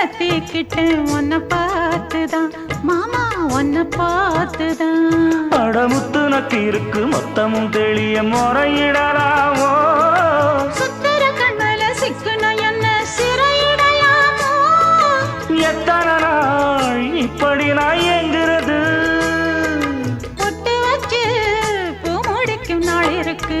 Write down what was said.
கட்டிக்கிட்டேன் உன்னை பார்த்துதான். மாமா உன்னை பார்த்துதான். அடமுத்து நக்கு இருக்கு மொத்தமும் தெளிய முறையிடலாமோ சுத்தர கண்மல சிக்குன என்ன சிறையிடையாமோ எத்தனை நாள் இப்படி நான் எங்கிறது பொட்டு வச்சு பூ முடிக்கும் நாள் இருக்கு.